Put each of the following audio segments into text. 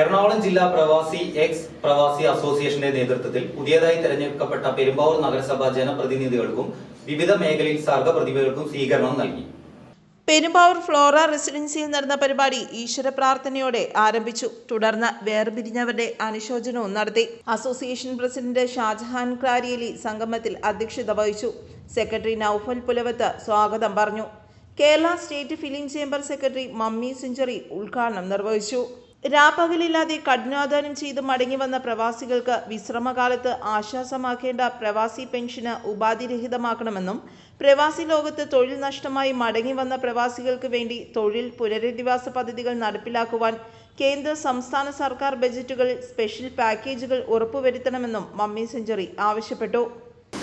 എറണാകുളം ജില്ലാ പ്രവാസി എക്സ് പ്രവാസി അസോസിയേഷന്റെ നേതൃത്വത്തിൽ പുതിയതായി തെരഞ്ഞെടുക്കപ്പെട്ട പെരുമ്പാവൂർ നഗരസഭാ ജനപ്രതിനിധികൾക്കും വിവിധ മേഖലയിൽ സർഗ പ്രതിഭകൾക്കും സ്വീകരണം നൽകി. പെരുമ്പാവൂർ ഫ്ലോറ റെസിഡൻസിയിൽ നടന്ന പരിപാടി ഈശ്വര പ്രാർത്ഥനയോടെ ആരംഭിച്ചു. തുടർന്ന് വേർപിരിഞ്ഞവരുടെ അനുശോചനവും നടത്തി. അസോസിയേഷൻ പ്രസിഡന്റ് ഷാജഹാൻ ക്രാരിയലി സംഗമത്തിൽ അധ്യക്ഷത വഹിച്ചു. സെക്രട്ടറി നൌഫൽ പുലവത്ത് സ്വാഗതം പറഞ്ഞു. Kerala state film chamber secretary Mammy Century ഉദ്ഘാടനം നിർവഹിച്ചു. രാപ്പകലില്ലാതെ കഠിനാധ്വാനം ചെയ്ത് മടങ്ങി വന്ന പ്രവാസികൾക്ക് വിശ്രമകാലത്ത് ആശ്വാസമാക്കേണ്ട പ്രവാസി പെൻഷന് ഉപാധിരഹിതമാക്കണമെന്നും പ്രവാസി ലോകത്ത് തൊഴിൽ നഷ്ടമായി മടങ്ങി വന്ന പ്രവാസികൾക്ക് വേണ്ടി തൊഴിൽ പുനരധിവാസ പദ്ധതികൾ നടപ്പിലാക്കുവാൻ കേന്ദ്ര സംസ്ഥാന സർക്കാർ ബജറ്റുകളിൽ സ്പെഷ്യൽ പാക്കേജുകൾ ഉറപ്പുവരുത്തണമെന്നും മമ്മി സെഞ്ചുറി ആവശ്യപ്പെട്ടു.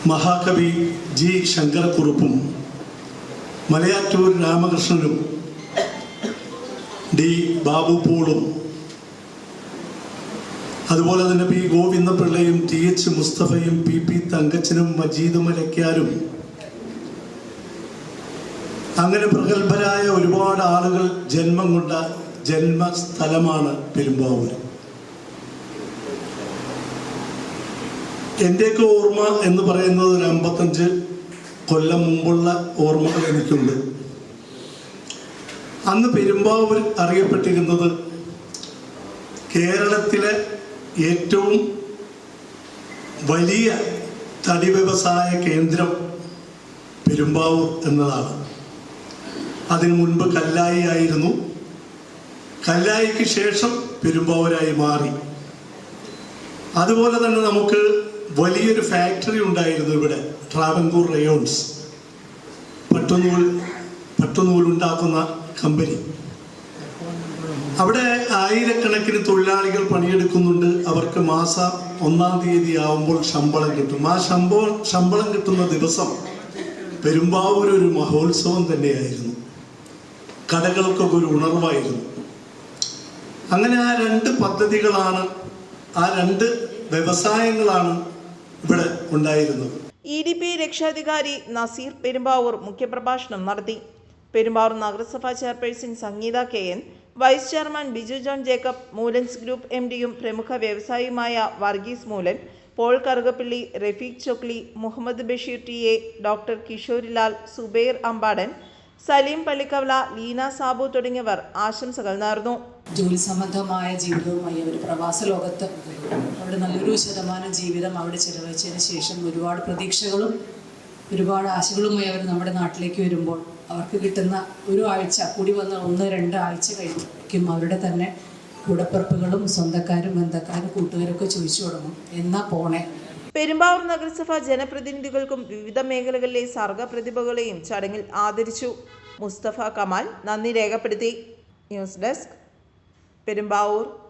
മഹാകവി ജി ശങ്കരക്കുറുപ്പും മലയാറ്റൂർ രാമകൃഷ്ണനും ഡി ബാബു പോളും. അതുപോലെ തന്നെ പി ഗോവിന്ദപിള്ളയും ടി എച്ച് മുസ്തഫയും പി പി തങ്കച്ചനും മജീദ് മലയ്ക്കാരും അങ്ങനെ പ്രഗത്ഭരായ ഒരുപാട് ആളുകൾ ജന്മം കൊണ്ട ജന്മസ്ഥലമാണ് പെരുമ്പാവൂർ. എന്റെയൊക്കെ ഓർമ്മ എന്ന് പറയുന്നത് ഒരു അമ്പത്തഞ്ച് കൊല്ലം മുമ്പുള്ള ഓർമ്മകൾ എനിക്കുണ്ട്. അന്ന് പെരുമ്പാവൂർ അറിയപ്പെട്ടിരുന്നത് കേരളത്തിലെ ഏറ്റവും വലിയ തടി വ്യവസായ കേന്ദ്രം പെരുമ്പാവൂർ എന്നതാണ്. അതിനു മുൻപ് കല്ലായി ആയിരുന്നു. കല്ലായിക്ക് ശേഷം പെരുമ്പാവൂരായി മാറി. അതുപോലെ തന്നെ നമുക്ക് വലിയൊരു ഫാക്ടറി ഉണ്ടായിരുന്നു ഇവിടെ ട്രാവൻകൂർ റയോൺസ്. പട്ടുനൂൽ പട്ടുനൂൽ ഉണ്ടാക്കുന്ന കമ്പനി. അവിടെ ആയിരക്കണക്കിന് തൊഴിലാളികൾ പണിയെടുക്കുന്നുണ്ട്. അവർക്ക് മാസ ഒന്നാം തീയതി ആവുമ്പോൾ ശമ്പളം കിട്ടും. ആ ശമ്പളം ശമ്പളം കിട്ടുന്ന ദിവസം പെരുമ്പാവൂർ ഒരു മഹോത്സവം തന്നെയായിരുന്നു. കടകൾക്കൊക്കെ ഒരു ഉണർവായിരുന്നു. അങ്ങനെ ആ രണ്ട് പദ്ധതികളാണ് ആ രണ്ട് വ്യവസായങ്ങളാണ് ഇവിടെ ഉണ്ടായിരുന്നത്. ഇ ഡി പി രക്ഷാധികാരി നസീർ പെരുമ്പാവൂർ മുഖ്യപ്രഭാഷണം നടത്തി. പെരുമ്പാവൂർ നഗരസഭാ chairperson Sangeetha K N vice chairman Biju John Jacob Moolans group M ഡിയും പ്രമുഖ വ്യവസായിയുമായ Varghese Moolan Paul Karukappally Rafeeq Chokli Muhammad Basheer T A doctor Kishorilal Subair Ambadan Saleem Pallikkavala Leena Sabu തുടങ്ങിയവർ ആശംസകൾ നേർന്നു. ജോലി സംബന്ധമായ ജീവിതവുമായി അവർ പ്രവാസ ലോകത്ത് അവിടെ നല്ലൊരു ശതമാനം ജീവിതം അവിടെ ചെലവഴിച്ചതിന് ശേഷം ഒരുപാട് പ്രതീക്ഷകളും ഒരുപാട് ആശകളുമായി അവർ നമ്മുടെ നാട്ടിലേക്ക് വരുമ്പോൾ അവർക്ക് കിട്ടുന്ന ഒരു ആഴ്ച കൂടി വന്ന ഒന്ന് രണ്ട് ആഴ്ച കഴിക്കും അവരുടെ തന്നെ കൂടപ്പിറപ്പുകളും സ്വന്തക്കാരും ബന്ധക്കാരും കൂട്ടുകാരൊക്കെ ചോദിച്ചു തുടങ്ങും. എന്നാ പോണേ? പെരുമ്പാവൂർ നഗരസഭ ജനപ്രതിനിധികൾക്കും വിവിധ മേഖലകളിലെ സർഗപ്രതിഭകളെയും ചടങ്ങിൽ ആദരിച്ചു. മുസ്തഫ കമാൽ നന്ദി രേഖപ്പെടുത്തി. News desk Perumbavoor.